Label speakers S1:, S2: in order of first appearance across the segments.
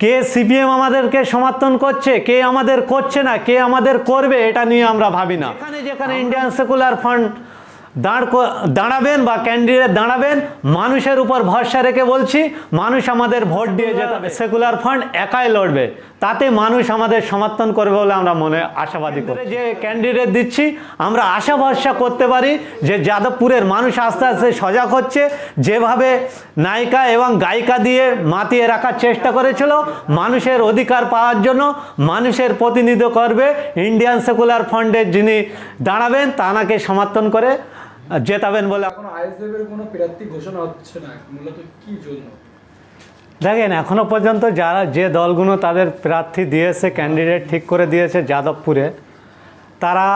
S1: কে CPM আমাদেরকে সমর্থন করছে কে আমাদের করছে না কে আমাদের করবে এটা নিয়ে আমরা ভাবি না। এখানে যেখানে ইন্ডিয়ান সেকুলার ফান্ড দাঁড় দাঁড়াবেন বা ক্যান্ডিডেট দাঁড়াবেন মানুষের উপর ভরসা রেখে বলছি মানুষ আমাদের ভোট দিয়ে যেতে হবে। সেকুলার ফান্ড একাই লড়বে। তাতে মানুষ আমাদের সমর্থন করবে বলে আমরা মনে আশাবাদী করি যে ক্যান্ডিডেট দিচ্ছি আমরা আশা ভরসা করতে পারি যে যাদবপুরের মানুষ আস্তে আস্তে সজাগ হচ্ছে যেভাবে নায়িকা এবং গায়িকা দিয়ে মাতিয়ে রাখার চেষ্টা করেছিল মানুষের অধিকার পাওয়ার জন্য মানুষের প্রতিনিধিত্ব করবে ইন্ডিয়ান সেকুলার ফান্ডের যিনি দাঁড়াবেন তানাকে সমর্থন করে। জেতাবেন বলে
S2: এখন আইএসএফ এর কোনো প্রার্থী ঘোষণা হচ্ছে না। মূলত কি জন্য?
S1: দেখেন এখনও পর্যন্ত যারা যে দলগুলো তাদের প্রার্থী দিয়েছে ক্যান্ডিডেট ঠিক করে দিয়েছে যাদবপুরে তারা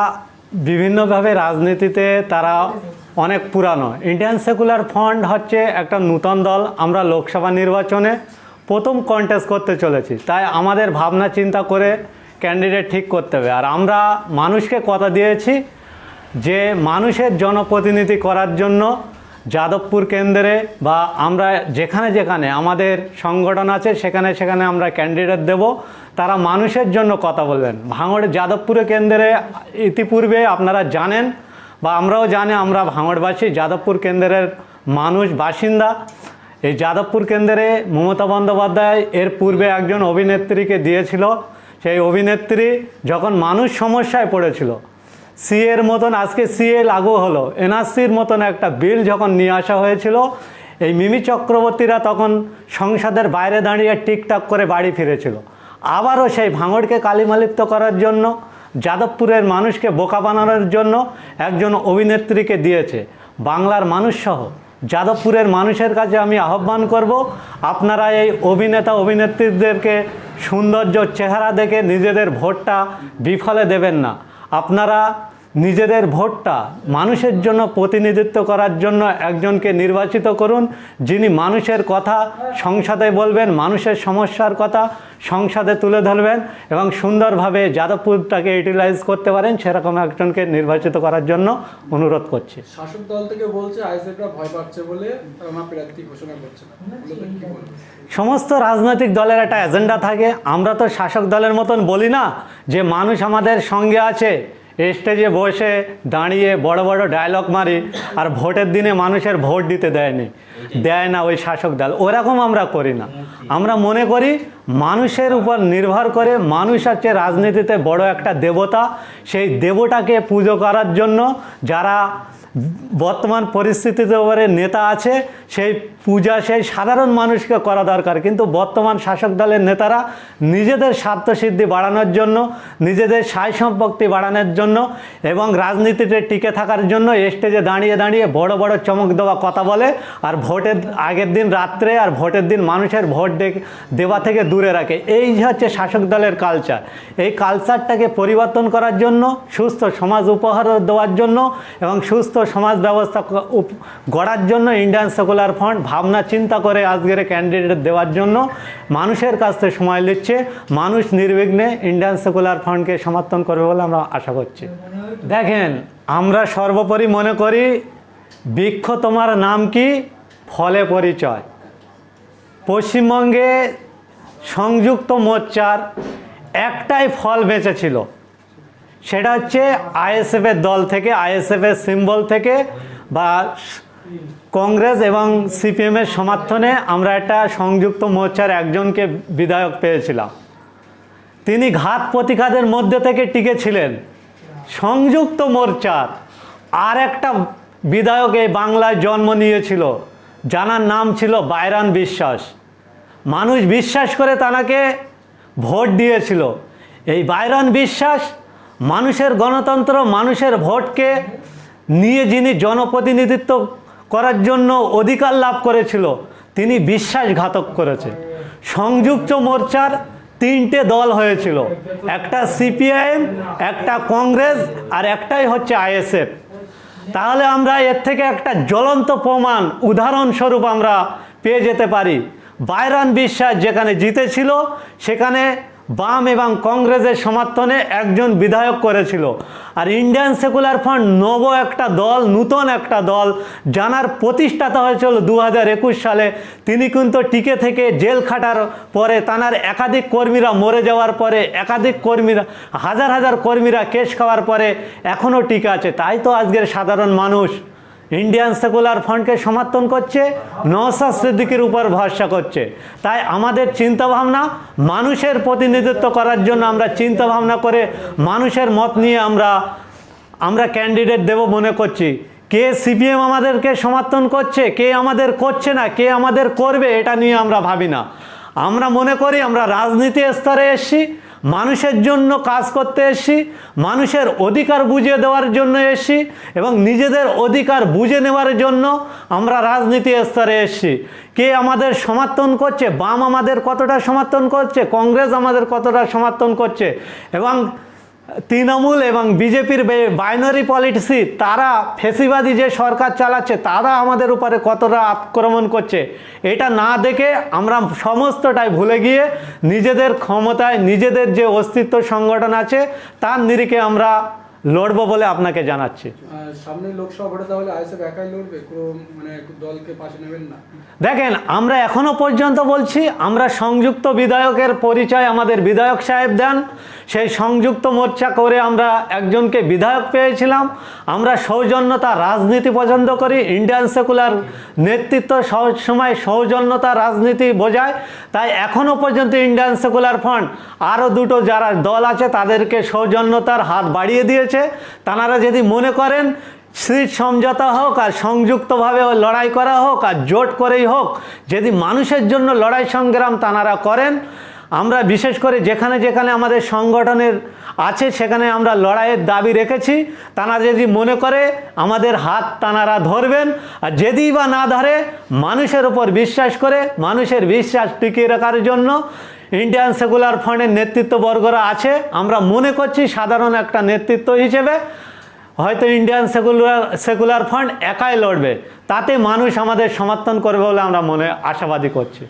S1: বিভিন্নভাবে রাজনীতিতে তারা অনেক পুরানো। ইন্ডিয়ান সেকুলার ফ্রন্ট হচ্ছে একটা নূতন দল। আমরা লোকসভা নির্বাচনে প্রথম কন্টেস্ট করতে চলেছি। তাই আমাদের ভাবনা চিন্তা করে ক্যান্ডিডেট ঠিক করতে হবে। আর আমরা মানুষকে কথা দিয়েছি যে মানুষের জনপ্রতিনিধি করার জন্য যাদবপুর কেন্দ্রে বা আমরা যেখানে যেখানে আমাদের সংগঠন আছে, সেখানে সেখানে আমরা ক্যান্ডিডেট দেব। তারা মানুষের জন্য কথা বলবেন। ভাঙড় যাদবপুরে কেন্দ্রে ইতিপূর্বে আপনারা জানেন বা আমরাও জানি, আমরা ভাঙড়বাসী, যাদবপুর কেন্দ্রের মানুষ, বাসিন্দা। এই যাদবপুর কেন্দ্রে মমতা বন্দ্যোপাধ্যায় এর পূর্বে একজন অভিনেত্রীকে দিয়েছিল। সেই অভিনেত্রী যখন মানুষ সমস্যায় পড়েছিল সিএর মতন আজকে সিএ লাগু হলো। এনআরসির মতন একটা বিল যখন নিয়ে আসা হয়েছিল, এই মিমি চক্রবর্তীরা তখন সংসদের বাইরে দাঁড়িয়ে টিকটক করে বাড়ি ফিরেছিল। আবারও সেই ভাঙড়কে কালিমালিপ্ত করার জন্য, যাদবপুরের মানুষকে বোকা বানানোর জন্য একজন অভিনেত্রীকে দিয়েছে। বাংলার মানুষসহ যাদবপুরের মানুষের কাছে আমি আহ্বান করব, আপনারা এই অভিনেতা অভিনেত্রীদেরকে সৌন্দর্য, চেহারা দেখে নিজেদের ভোটটা বিফলে দেবেন না। আপনারা নিজেদের ভোটটা মানুষের জন্য প্রতিনিধিত্ব করার জন্য একজনকে নির্বাচিত করুন যিনি মানুষের কথা সংসদে বলবেন মানুষের সমস্যার কথা সংসদে তুলে ধরবেন এবং সুন্দরভাবে যাদবপুরটাকে ইউটিলাইজ করতে পারেন সেরকম একজনকে নির্বাচিত করার জন্য অনুরোধ করছি।
S2: শাসক দল থেকে বলছে ভয় পাচ্ছে বলে ঘোষণা করছে
S1: সমস্ত রাজনৈতিক দলের একটা এজেন্ডা থাকে। আমরা তো শাসক দলের মতন বলি না যে মানুষ আমাদের সঙ্গে আছে। স্টেজে বসে দাঁড়িয়ে বড় বড় ডায়লগ মারি আর ভোটের দিনে মানুষের ভোট দিতে দেয়নি। দেয় না ওই শাসক দল। ওরকম আমরা করি না। আমরা মনে করি মানুষের উপর নির্ভর করে মানুষ হচ্ছে রাজনীতিতে বড় একটা দেবতা। সেই দেবতাকে পুজো করার জন্য যারা বর্তমান পরিস্থিতিতে ওপরে নেতা আছে, সেই পূজা সেই সাধারণ মানুষকে করা দরকার। কিন্তু বর্তমান শাসক দলের নেতারা নিজেদের স্বার্থসিদ্ধি বাড়ানোর জন্য, নিজেদের সায় সম্পত্তি বাড়ানোর জন্য এবং রাজনীতিতে টিকে থাকার জন্য স্টেজে দাঁড়িয়ে দাঁড়িয়ে বড় বড় চমক দেওয়া কথা বলে আর ভোটের আগের দিন রাত্রে আর ভোটের দিন মানুষের ভোট দেওয়া থেকে দূরে রাখে। এই হচ্ছে শাসক দলের কালচার এই কালচারটাকে পরিবর্তন করার জন্য, সুস্থ সমাজ উপহার দেওয়ার জন্য এবং সুস্থ সমাজ ব্যবস্থা গড়ার জন্য ইন্ডিয়ান সেকুলার ফ্রন্ট ভাবনা চিন্তা করে আজকের ক্যান্ডিডেট দেওয়ার জন্য মানুষের কাছ থেকে সময় নিচ্ছে। মানুষ নির্বিঘ্নে ইন্ডিয়ান সেকুলার ফ্রন্টকে সমর্থন করবে বলে আমরা আশা করছি। দেখেন, আমরা সর্বোপরি মনে করি বৃক্ষ তোমার নাম কি? ফলে পরিচয়। পশ্চিমবঙ্গে সংযুক্ত মোর্চার একটাই ফল বেঁচেছিল। সেটা হচ্ছে আইএসএফের দল থেকে আইএসএফের সিম্বল থেকে বা কংগ্রেস এবং সিপিএমের সমর্থনে আমরা একটা সংযুক্ত মোর্চার একজনকে বিধায়ক পেয়েছিলাম। তিনি ঘাত প্রতিঘাতের মধ্যে থেকে টিকেছিলেন সংযুক্ত মোর্চার আর একটা বিধায়ক এই বাংলায় জন্ম নিয়েছিল যানার নাম ছিল বাইরান বিশ্বাস। মানুষ বিশ্বাস করে তানাকে ভোট দিয়েছিল। এই বাইরান বিশ্বাস মানুষের গণতন্ত্র, মানুষের ভোটকে নিয়ে যিনি জনপ্রতিনিধিত্ব করার জন্য অধিকার লাভ করেছিল, তিনি বিশ্বাসঘাতক করেছে। সংযুক্ত মোর্চার তিনটে দল হয়েছিল, একটা সিপিআইএম, একটা কংগ্রেস আর একটাই হচ্ছে আইএসএফ। তাহলে আমরা এর থেকে একটা জ্বলন্ত প্রমাণ, উদাহরণস্বরূপ আমরা পেয়ে যেতে পারি। বাইরান বিশ্বাস যেখানে জিতেছিল, সেখানে বাম এবং কংগ্রেসের সমর্থনে একজন বিধায়ক করেছিল। আর ইন্ডিয়ান সেকুলার ফ্রন্ট নব একটা দল, নূতন একটা দল জানার প্রতিষ্ঠাতা হয়েছিল দু হাজার একুশ সালে। তিনি কিন্তু টিকে থেকে জেল খাটার পরে তানার একাধিক কর্মীরা মরে যাওয়ার পরে, একাধিক কর্মীরা, হাজার হাজার কর্মীরা কেস খাওয়ার পরে এখনও টিকে আছে। তাই তো আজকের সাধারণ মানুষ। ইন্ডিয়ান সেকুলার ফ্রন্টকে সমর্থন করছে নওসাদ সিদ্দিকির উপর ভরসা করছে। তাই আমাদের চিন্তাভাবনা মানুষের প্রতিনিধিত্ব করার জন্য আমরা চিন্তাভাবনা করে মানুষের মত নিয়ে আমরা আমরা ক্যান্ডিডেট দেব মনে করছি। কে সিপিএম আমাদেরকে সমর্থন করছে, কে আমাদের করছে না, কে আমাদের করবে, এটা নিয়ে আমরা ভাবি না। আমরা মনে করি আমরা রাজনীতি স্তরে এসছি মানুষের জন্য কাজ করতে এসছি, মানুষের অধিকার বুঝিয়ে দেওয়ার জন্য এসছি এবং নিজেদের অধিকার বুঝে নেওয়ার জন্য আমরা রাজনীতি স্তরে এসছি। কে আমাদের সমর্থন করছে? বাম আমাদের কতটা সমর্থন করছে? কংগ্রেস আমাদের কতটা সমর্থন করছে? এবং তৃণমূল এবং বিজেপির বাইনারি পলিটিসি তারা ফেসিবাদী যে সরকার চালাচ্ছে, তারা আমাদের উপরে কতটা আক্রমণ করছে, এটা না দেখে আমরা সমস্তটাই ভুলে গিয়ে নিজেদের ক্ষমতায়, নিজেদের যে অস্তিত্ব সংগঠন আছে, তার নিরিখে আমরা লড়বো বলে আপনাকে জানাচ্ছি।
S2: সামনে লোকসভা ভোটে তাহলে আইএসএফ একাই লড়বে? মানে দলকে পাশে নেবেন না?
S1: দেখেন আমরা এখনও পর্যন্ত বলছি আমরা সংযুক্ত বিধায়কের পরিচয় আমাদের বিধায়ক সাহেব দেন। সেই সংযুক্ত মোর্চা করে আমরা একজনকে বিধায়ক পেয়েছিলাম। আমরা সৌজন্যতা রাজনীতি পছন্দ করি ইন্ডিয়ান সেকুলার নেতৃত্ব সব সময় সৌজন্যতা রাজনীতি বোঝায়। তাই এখনও পর্যন্ত ইন্ডিয়ান সেকুলার ফ্রন্ট আরও দুটো যারা দল আছে তাদেরকে সৌজন্যতার হাত বাড়িয়ে দিয়েছে। তারা যদি মনে করেন সিট সমঝোতা হোক আর সংযুক্তভাবে লড়াই করা হোক আর জোট করেই হোক, যদি মানুষের জন্য লড়াই সংগ্রাম তানারা করেন আমরা বিশেষ করে যেখানে যেখানে আমাদের সংগঠনের আছে, সেখানে আমরা লড়াইয়ের দাবি রেখেছি। তারা যদি মনে করে আমাদের হাত তানারা ধরবেন, আর যদি বা না ধরে, মানুষের উপর বিশ্বাস করে, মানুষের বিশ্বাস টিকিয়ে রাখার জন্য ইন্ডিয়ান সেকুলার ফ্রন্টের নেতৃত্ববর্গরা আছে। আমরা মনে করছি সাধারণ একটা নেতৃত্ব হিসেবে হয়তো ইন্ডিয়ান সেকুলার সেকুলার ফান্ড একাই লড়বে। তাতে মানুষ আমাদের সমর্থন করবে বলে আমরা মনে, আশাবাদী করছি।